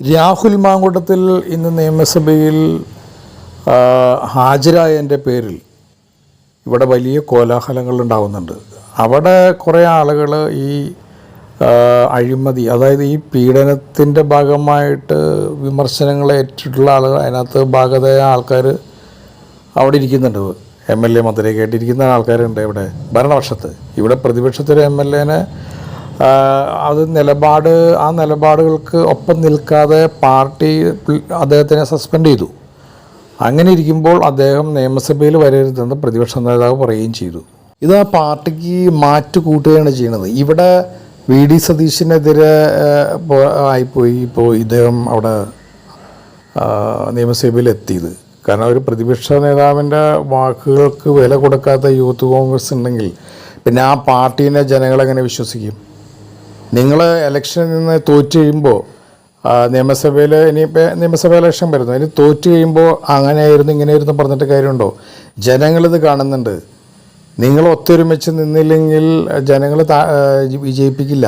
രാഹുൽ മാങ്കൂട്ടത്തിൽ ഇന്ന് നിയമസഭയിൽ ഹാജരായ എന്റെ പേരിൽ ഇവിടെ വലിയ കോലാഹലങ്ങൾ ഉണ്ടാകുന്നുണ്ട് അവിടെ കുറേ ആളുകൾ ഈ അഴിമതി അതായത് ഈ പീഡനത്തിന്റെ ഭാഗമായിട്ട് വിമർശനങ്ങൾ ഏറ്റിട്ടുള്ള ആളുകൾ അതിനകത്ത് ഭാഗതയായ ആൾക്കാർ അവിടെ ഇരിക്കുന്നുണ്ട്. എം എൽ എ മന്ത്രിയൊക്കെ ആയിട്ടിരിക്കുന്ന ആൾക്കാരുണ്ട് ഇവിടെ ഭരണപക്ഷത്ത്. ഇവിടെ പ്രതിപക്ഷത്തിലെ എം എൽ എനെ അത് നിലപാട് ആ നിലപാടുകൾക്ക് ഒപ്പം നിൽക്കാതെ പാർട്ടി അദ്ദേഹത്തിനെ സസ്പെൻഡ് ചെയ്തു. അങ്ങനെ ഇരിക്കുമ്പോൾ അദ്ദേഹം നിയമസഭയിൽ വരരുതെന്ന് പ്രതിപക്ഷ നേതാവ് പറയുകയും ചെയ്തു. ഇത് ആ പാർട്ടിക്ക് മാറ്റുകൂട്ടുകയാണ് ചെയ്യുന്നത് ഇവിടെ വി ഡി പോ- ആയിപ്പോയി ഇപ്പോൾ ഇദ്ദേഹം അവിടെ നിയമസഭയിൽ എത്തിയത്. കാരണം ഒരു പ്രതിപക്ഷ നേതാവിന്റെ വാക്കുകൾക്ക് വില കൊടുക്കാത്ത യൂത്ത് കോൺഗ്രസ് ഉണ്ടെങ്കിൽ പിന്നെ ആ പാർട്ടീനെ ജനങ്ങളെങ്ങനെ വിശ്വസിക്കും? നിങ്ങൾ ഇലക്ഷനിൽ നിന്ന് തോറ്റു കഴിയുമ്പോൾ നിയമസഭയിൽ ഇനിയിപ്പോൾ നിയമസഭ ഇലക്ഷൻ വരുന്നു. ഇനി തോറ്റു കഴിയുമ്പോൾ അങ്ങനെയായിരുന്നു ഇങ്ങനെയായിരുന്നു പറഞ്ഞിട്ട് കാര്യമുണ്ടോ? ജനങ്ങളിത് കാണുന്നുണ്ട്. നിങ്ങൾ ഒത്തൊരുമിച്ച് നിന്നില്ലെങ്കിൽ ജനങ്ങൾ വിജയിപ്പിക്കില്ല.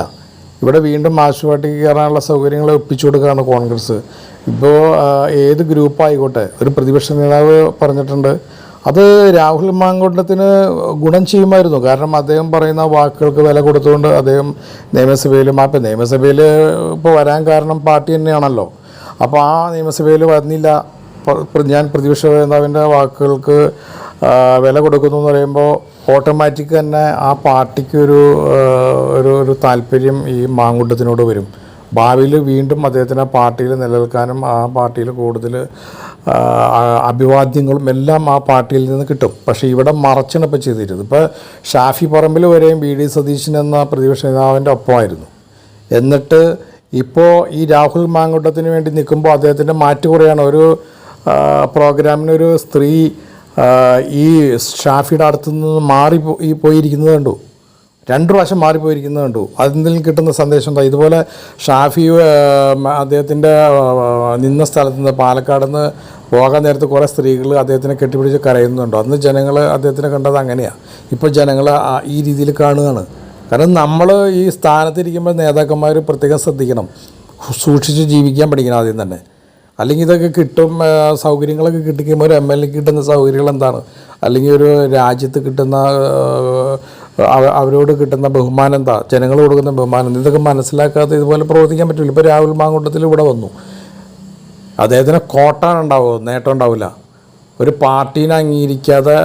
ഇവിടെ വീണ്ടും പാർട്ടിക്ക് കയറാനുള്ള സൗകര്യങ്ങൾ ഒപ്പിച്ചു കൊടുക്കുകയാണ് കോൺഗ്രസ്. ഇപ്പോൾ ഏത് ഗ്രൂപ്പായിക്കോട്ടെ ഒരു പ്രതിപക്ഷ നേതാവ് പറഞ്ഞിട്ടുണ്ട് അത് രാഹുൽ മാങ്കൊണ്ടത്തിന് ഗുണം ചെയ്യുമായിരുന്നു. കാരണം അദ്ദേഹം പറയുന്ന വാക്കുകൾക്ക് വില കൊടുത്തുകൊണ്ട് അദ്ദേഹം നിയമസഭയിൽ മാപ്പ് നിയമസഭയിൽ ഇപ്പോൾ വരാൻ കാരണം പാർട്ടി തന്നെയാണല്ലോ. അപ്പോൾ ആ നിയമസഭയിൽ വന്നില്ല ഞാൻ പ്രതിപക്ഷ നേതാവിന്റെ വാക്കുകൾക്ക് വില കൊടുക്കുന്നു എന്ന് പറയുമ്പോൾ ഓട്ടോമാറ്റിക് തന്നെ ആ പാർട്ടിക്ക് ഒരു ഒരു താല്പര്യം ഈ മാങ്കുണ്ടത്തിനോട് വരും. ഭാവിയിൽ വീണ്ടും അദ്ദേഹത്തിന് ആ പാർട്ടിയിൽ നിലനിൽക്കാനും ആ പാർട്ടിയിൽ കൂടുതൽ അഭിവാദ്യങ്ങളും എല്ലാം ആ പാർട്ടിയിൽ നിന്ന് കിട്ടും. പക്ഷേ ഇവിടെ മറച്ചാണ് ഇപ്പോൾ ചെയ്തിരുന്നത്. ഇപ്പോൾ ഷാഫി പറമ്പിൽ വരെയും ബി ഡി സതീശൻ എന്ന പ്രതിപക്ഷ നേതാവിന്റെ ഒപ്പമായിരുന്നു. എന്നിട്ട് ഇപ്പോൾ ഈ രാഹുൽ മാങ്കുട്ടത്തിന് വേണ്ടി നിൽക്കുമ്പോൾ അദ്ദേഹത്തിന്റെ മാറ്റ് കുറയാണ്. ഒരു പ്രോഗ്രാമിനൊരു സ്ത്രീ ഈ ഷാഫിയുടെ അടുത്തു നിന്ന് മാറി പോയിരിക്കുന്നത് കണ്ടു. രണ്ട് പ്രാവശ്യം മാറിപ്പോയിരിക്കുന്നത് കണ്ടു. അതിൽ കിട്ടുന്ന സന്ദേശം എന്താ? ഇതുപോലെ ഷാഫി അദ്ദേഹത്തിന്റെ നിന്ന സ്ഥലത്ത് നിന്ന് പാലക്കാട് നിന്ന് പോകാൻ നേരത്ത് കുറേ സ്ത്രീകൾ അദ്ദേഹത്തിനെ കെട്ടിപ്പിടിച്ച് കരയുന്നുണ്ടോ. അന്ന് ജനങ്ങൾ അദ്ദേഹത്തിനെ കണ്ടത് അങ്ങനെയാണ് ഇപ്പോൾ ജനങ്ങൾ ഈ രീതിയിൽ കാണുകയാണ്. കാരണം നമ്മൾ ഈ സ്ഥാനത്തിരിക്കുമ്പോൾ നേതാക്കന്മാർ പ്രത്യേകം ശ്രദ്ധിക്കണം. സൂക്ഷിച്ച് ജീവിക്കാൻ പഠിക്കണം ആദ്യം തന്നെ. അല്ലെങ്കിൽ ഇതൊക്കെ കിട്ടും സൗകര്യങ്ങളൊക്കെ കിട്ടിക്കുമ്പോൾ ഒരു എം എൽ എ കിട്ടുന്ന സൗകര്യങ്ങൾ എന്താണ്? അല്ലെങ്കിൽ ഒരു രാജ്യത്ത് കിട്ടുന്ന അവരോട് കിട്ടുന്ന ബഹുമാനം എന്താ? ജനങ്ങൾ കൊടുക്കുന്ന ബഹുമാനം? ഇതൊക്കെ മനസ്സിലാക്കാതെ ഇതുപോലെ പ്രവർത്തിക്കാൻ പറ്റില്ല. ഇപ്പോൾ രാഹുൽ മാങ്കൂട്ടത്തിൽ ഇവിടെ വന്നു. അദ്ദേഹത്തിന് കോട്ടാനുണ്ടാവുമോ നേട്ടം ഉണ്ടാവില്ല. ഒരു പാർട്ടീനെ അംഗീകരിക്കാതെ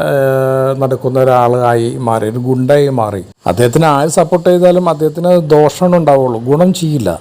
നടക്കുന്ന ഒരാളായി മാറി ഒരു ഗുണ്ടായി മാറി. അദ്ദേഹത്തിന് ആര് സപ്പോർട്ട് ചെയ്താലും അദ്ദേഹത്തിന് ദോഷമാണ് ഉണ്ടാവുള്ളൂ. ഗുണം ചെയ്യില്ല.